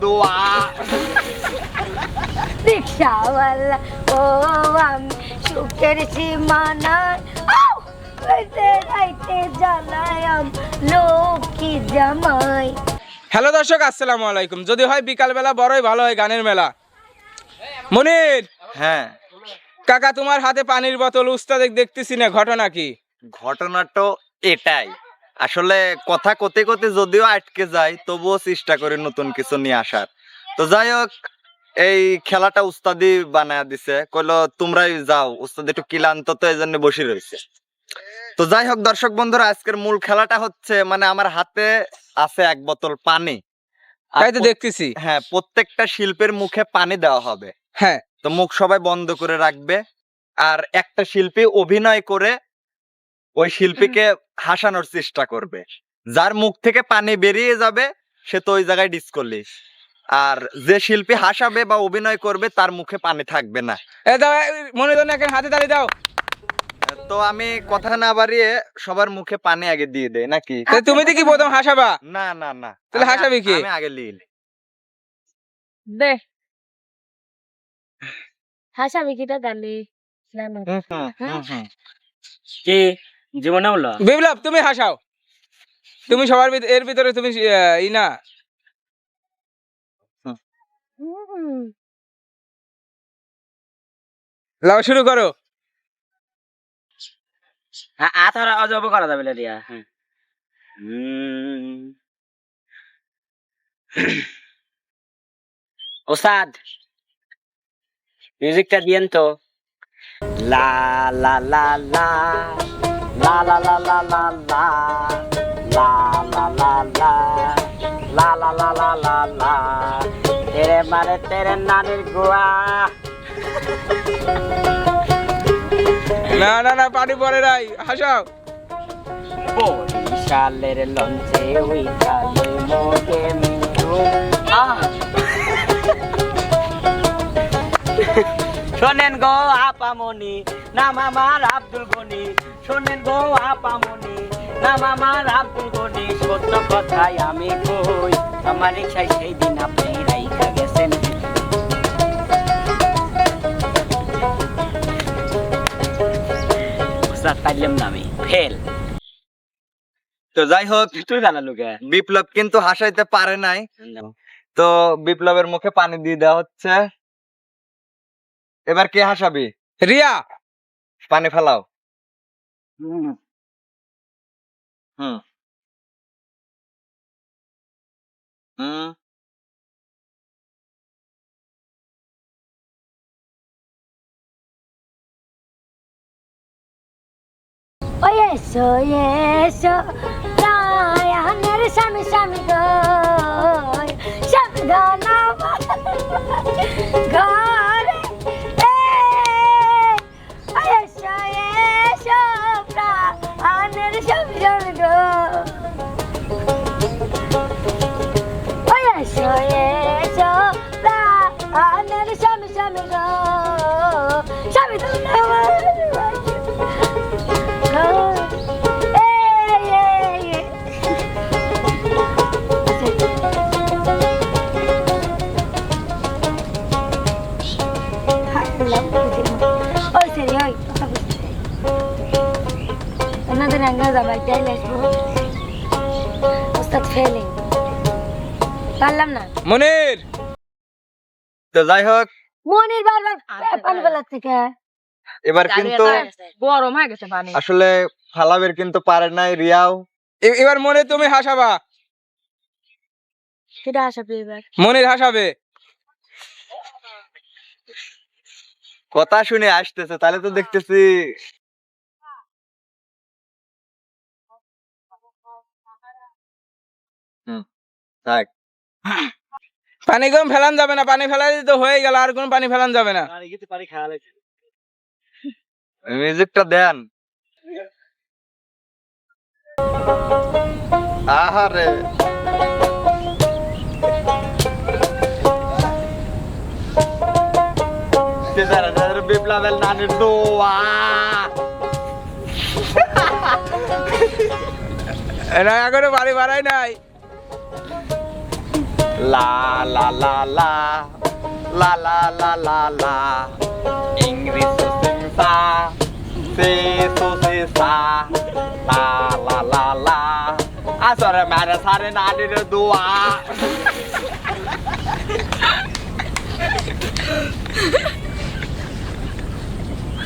দোয়া রিক্সাওয়ালা ও আমি সুখের সীমানায় রাইতে রাইতে জ্বালায়াম লক্ষ্মী জামাই হ্যালো দর্শক আসসালামু আলাইকুম। যদি হয় বিকালবেলা বড়ই ভালো হয় গানের মেলা। মনির! হ্যাঁ। কাকা তোমার হাতে পানির বোতল উস্তাদ দেখতেছি না ঘটনা কি? ঘটনা তো এটাই। আসলে কথা কোতে কোতে যদিও আটকে যায় তবুও চেষ্টা করি নতুন কিছু নিয়ে আসার। তো যাই হোক এই খেলাটা উস্তাদি বানায় দিছে। কইলো তোমরাই যাও উস্তাদ একটু ক্লান্ত তো এই জন্য বসে রয়েছে তো যাই হোক দর্শক বন্ধুরা আজকের মূল খেলাটা হচ্ছে মানে আমার হাতে আছে এক বোতল পানি। আর তাই তো দেখতেছি। হ্যাঁ প্রত্যেকটা শিল্পের মুখে পানি দেওয়া হবে। হ্যাঁ। তো মুখ সবাই বন্ধ করে রাখবে। আর একটা শিল্পী অভিনয় করে ওই শিল্পীকে হাসানোর চেষ্টা করবে। যার মুখ থেকে পানি বেরিয়ে যাবে সে তো ওই জায়গায় ডিসকলিস আর যে শিল্পী হাসাবে বা অভিনয় করবে তার মুখে পানি থাকবে না। দাও একটা হাতে তালি দাও। তো আমি কথা না বাড়িয়ে সবার মুখে পানি আগে দিয়ে দেই নাকি? তুমি তো কি প্রথম হাসাবা। না না না। তাহলে হাসাবে কি? আমি আগে লিল দে। হাসাবি কিটা গালি কি? বিপ্লব তুমি হাসাও। তুমি সবার এর ভিতরে তুমি ই না। লাও শুরু করো। হ্যাঁ আথার অজব করা যাবে দিয়া হ্যাঁ। উম। ওস্তাদ মিউজিকটা দিয়েন তো। লা লা লা লা। La la la la la la. La la la la. La la la la la la. তেরে মারে তেরে নানির গোয়া না না না পানি পড়ে নাই হাসাও বরিশালের লঞ্চে উইকালে মোকে মিঠু আহ শোনেন গো আপামনি নাম আমার আব্দুল গনি। শোনেন গো আপামনি নাম আমার আব্দুল গনি। সত্য কথাই আমি কই আমার ইচ্ছায় সেই দিন আপনি রাইখা গেছেন। না আমি। ফেল। তো যাই হোক তুই জানালু কে? বিপ্লব কিন্তু হাসাইতে পারে নাই। তো বিপ্লবের মুখে পানি দিয়ে দেওয়া হচ্ছে। এবার কে হাসাবি? রিয়া! পানি ফেলাও। হুম। হুম। ওই এসো এসো। রায়ানের স্বামী স্বামী গো। ঘরে ওনাদের আঙ্গা যাবাই চাইলে আসব ওস্তাদ ফেলিং পারলাম না মনির! তো যাই হোক। মনির বারবার পানি বেলার থেকে। এবার কিন্তু গরম হয়ে গেছে পানি। আসলে ফালাবের কিন্তু পারে নাই রিয়াও। এবার মনে তুমি হাসাবা। সেটা আসাবে এবার। মনির হাসাবে। কথা শুনে আসতেছে তাহলে তো দেখতেছি। থাক। পানি কম ফেলান যাবে না পানি ফেলালে তো হয়ে গেল আর কোন পানি ফেলান যাবে না। খাওয়া মিউজিকটা দেন। আহারে। বিপ্লবের নানির দোয়া না এখনও বাড়ি বাড়াই নাই লা লা লা লা লা লা লা লা লা ইংরেজ সুসিং সা সে সুসি সা লা লা লা লা আসরে মেরে সারে নানির দোয়া ওর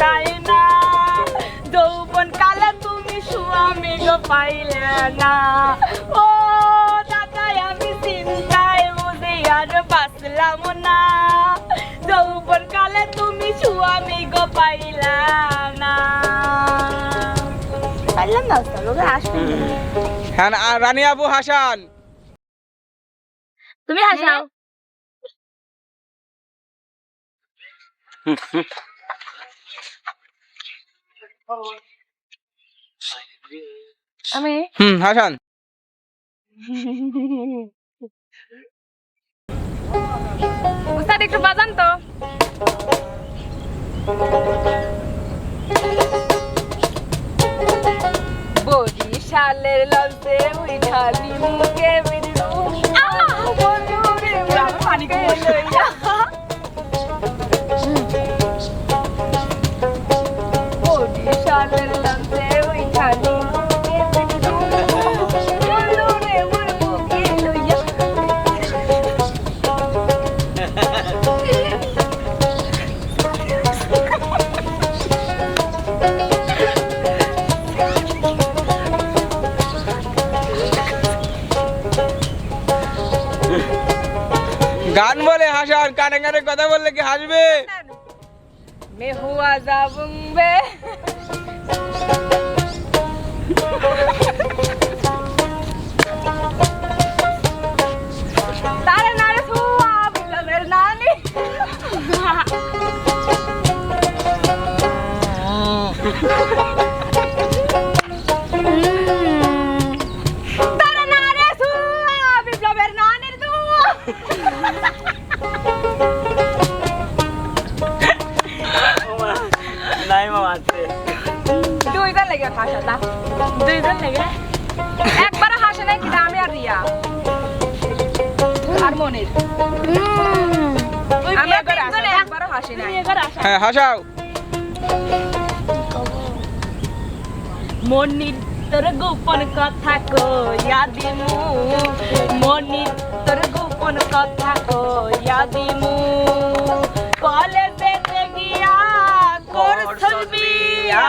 শুকায় না? যৌবন কালে তুমি স্বামী গো পাইলে না। ও দাদা আমি চিন্তায় বুঝে আর বাঁচলাম না। যৌবন কালে তুমি স্বামী গো পাইলা না। পাইলাম না লোক আসবে হ্যাঁ রানী আবু হাসান। তুমি হাসাও। আমি হুম হাসান উস্তাদ একটু বাজান তো। বরিশালের লঞ্চে উঠালি মুখে বিরু বন্ধুরে পানি লইয়া। গান বলে হাসার কানে কানে কথা বললে কি হাসবে? মে হুয়া Ha ha ha! লেগে হাসা দা দুইজন লেগে। একবার হাসে নাই কিন্তু আমি আর রিয়া। আর মনির। আমরা তিনজনে একবারও হাসি নাই। হ্যাঁ হাসাও। মনির তোর গোপন কথা কইয়া দিমু। মনির তোর গোপন কথা কইয়া দিমু। কলেজেতে গিয়া করছস বিয়া।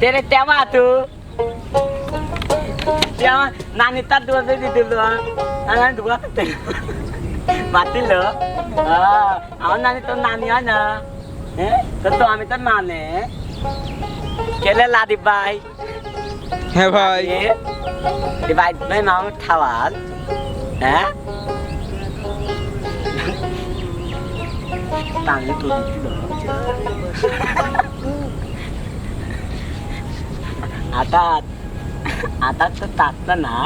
ત્યારે તેમાં હતું ત્યાં નાની તાર દુવા દીધેલું નાની દુવા માતીલો હા આવા નાની તો નાની હોય ને હે તો તો અમે તો નાને કેલે લાદી ભાઈ হ্যাঁ ভাই এই ভাই ভাই নাম ঠাওয়াল হ্যাঁ তাহলে তো দিদি আতাত আতাত তো না।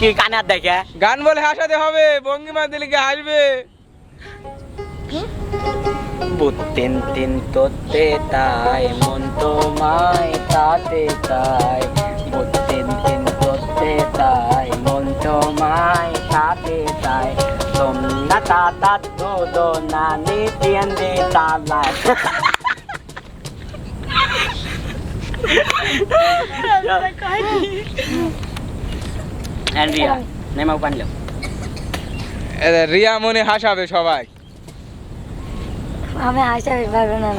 কি কানে হাত দেখে? গান বলে হাসাতে হবে ভঙ্গিমা দিলে কি হাসবে। বুতেন তিন তোতে তাই মন তোমায় তাতে তাই বুতেন তিন তোতে তাই মন তোমায় তাতে তাই তোমরা তাতা তো দো নানি তিন দে তালাই অ্যান্ড্রিয়া নেমাও পানলো এ, রিয়া মনে হাসাবে সবাই हमें आशा विभाग में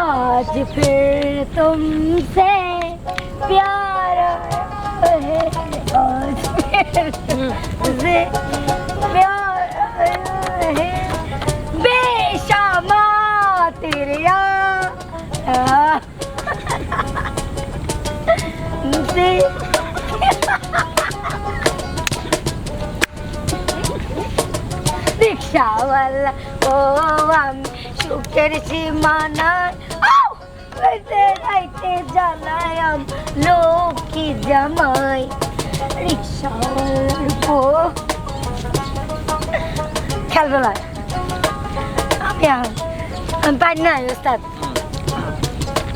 आज फिर तुमसे प्यार है आज फिर तुमसे রিক্সাওয়ালা ও আমি সুখের সীমানায় আউ! গাইতে গাইতে জ্বালায়াম লক্ষ্মী জামাই। রিক্সাওয়ালার পো খেলবেলায় আমি আমি পারি না ওস্তাদ।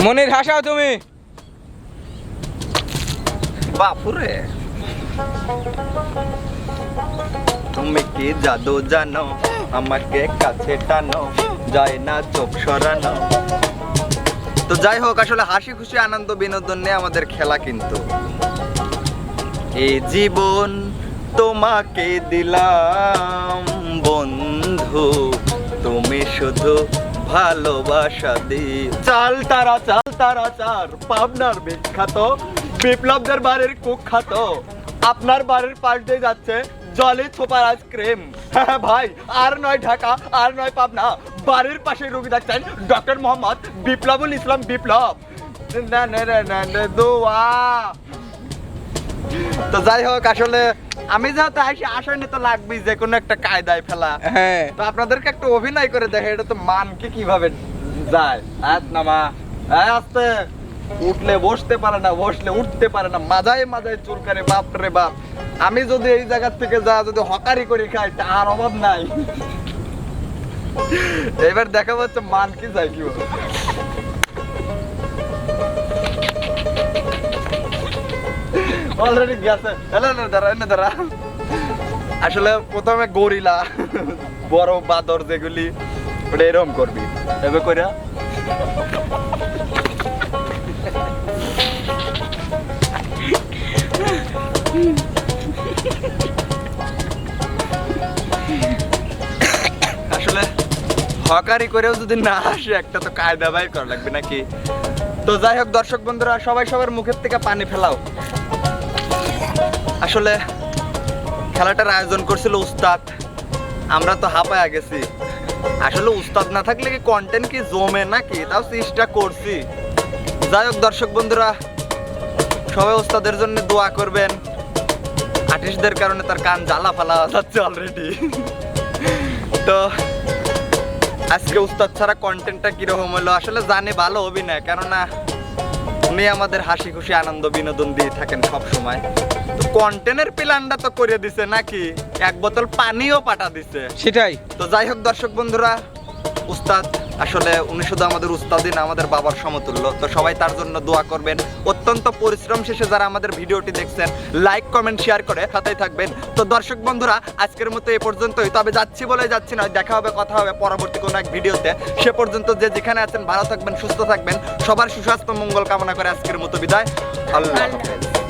মনির হাসাও তুমি। বাপুরে। তুমি কি জাদু জানো? আমাকে কাছে টানো, যায় না চোখ সরানো। তো যাই হোক, আসলে হাসি খুশি, আনন্দ, বিনোদন নিয়ে আমাদের খেলা কিন্তু। এই জীবন তোমাকে দিলাম, বন্ধু। তুমি শুধু ভালোবাসা দি চাল তারা চাল তারা, চার পাবনার বিখ্যাত। বিপ্লবদের বাড়ির কুখ্যাত। আপনার বাড়ির পাশ দিয়ে যাচ্ছে জলে থোপার আইসক্রিম হ্যাঁ ভাই আর নয় ঢাকা আর নয় পাবনা। বাড়ির পাশে রুগী দেখছেন ডক্টর মোহাম্মদ বিপ্লবুল ইসলাম বিপ্লব। না না না না না দোয়া। তো যাই হোক আসলে আমি যেহেতু আসি আসেনি তো লাগবেই যে কোনো একটা কায়দায় ফেলা। হ্যাঁ। তো আপনাদেরকে একটু অভিনয় করে দেখে এটা তো মানকে কীভাবে যায়? আজ নামা। আস্তে। উঠলে বসতে পারে না, বসলে উঠতে পারে না। মাজায় মাজায় চুলকারে বাপ রে বাপ। আমি যদি এই জায়গা থেকে যা যদি হকারি করে খাই, তার অভাব নাই। এবার দেখা যাচ্ছে মান কি যায় কি অলরেডি গেছে। এলে এলে, দাঁড়া এনে দাঁড়া। আসলে প্রথমে গরিলা, বড় বাদর যেগুলি, ওটা এরকম করবি। এভাবে করে হকারি করেও যদি না আসে, একটা তো কায়দা বাইর করা লাগবে নাকি? তো যাই হোক, দর্শক বন্ধুরা, সবাই সবার মুখের থেকে পানি ফেলাও। আসলে খেলাটার আয়োজন করছিল উস্তাদ। আমরা তো হাঁপায়া গেছি। আসলে উস্তাদ না থাকলে কি কন্টেন্ট কি জমে নাকি? তাও চেষ্টা করছি। যাই হোক, দর্শক বন্ধুরা, সবাই উস্তাদের জন্য দোয়া করবেন। আর্টিস্টদের কারণে তার কান জ্বালা ফালা যাচ্ছে অলরেডি তো আজকে উস্তাদ ছাড়া কন্টেন্টটা কীরকম হলো? আসলে জানে ভালো হবি না কেননা উনি আমাদের হাসি খুশি আনন্দ বিনোদন দিয়ে থাকেন সব সময় তো কন্টেনের প্ল্যানটা তো করে দিছে নাকি? এক বোতল পানিও পাঠা দিছে। সেটাই। তো যাই হোক দর্শক বন্ধুরা উস্তাদ আসলে উনি শুধু আমাদের উস্তাদই না, আমাদের বাবার সমতুল্য। তো সবাই তার জন্য দোয়া করবেন। অত্যন্ত পরিশ্রম শেষে যারা আমাদের ভিডিওটি দেখছেন লাইক কমেন্ট শেয়ার করে সাথেই থাকবেন। তো দর্শক বন্ধুরা, আজকের মতো এ পর্যন্তই। তবে যাচ্ছি বলে যাচ্ছি না, দেখা হবে, কথা হবে পরবর্তী কোনো এক ভিডিওতে। সে পর্যন্ত যে যেখানে আছেন, ভালো থাকবেন, সুস্থ থাকবেন। সবার সুস্বাস্থ্য, মঙ্গল কামনা করে আজকের মতো বিদায়। আল্লাহ হাফেজ।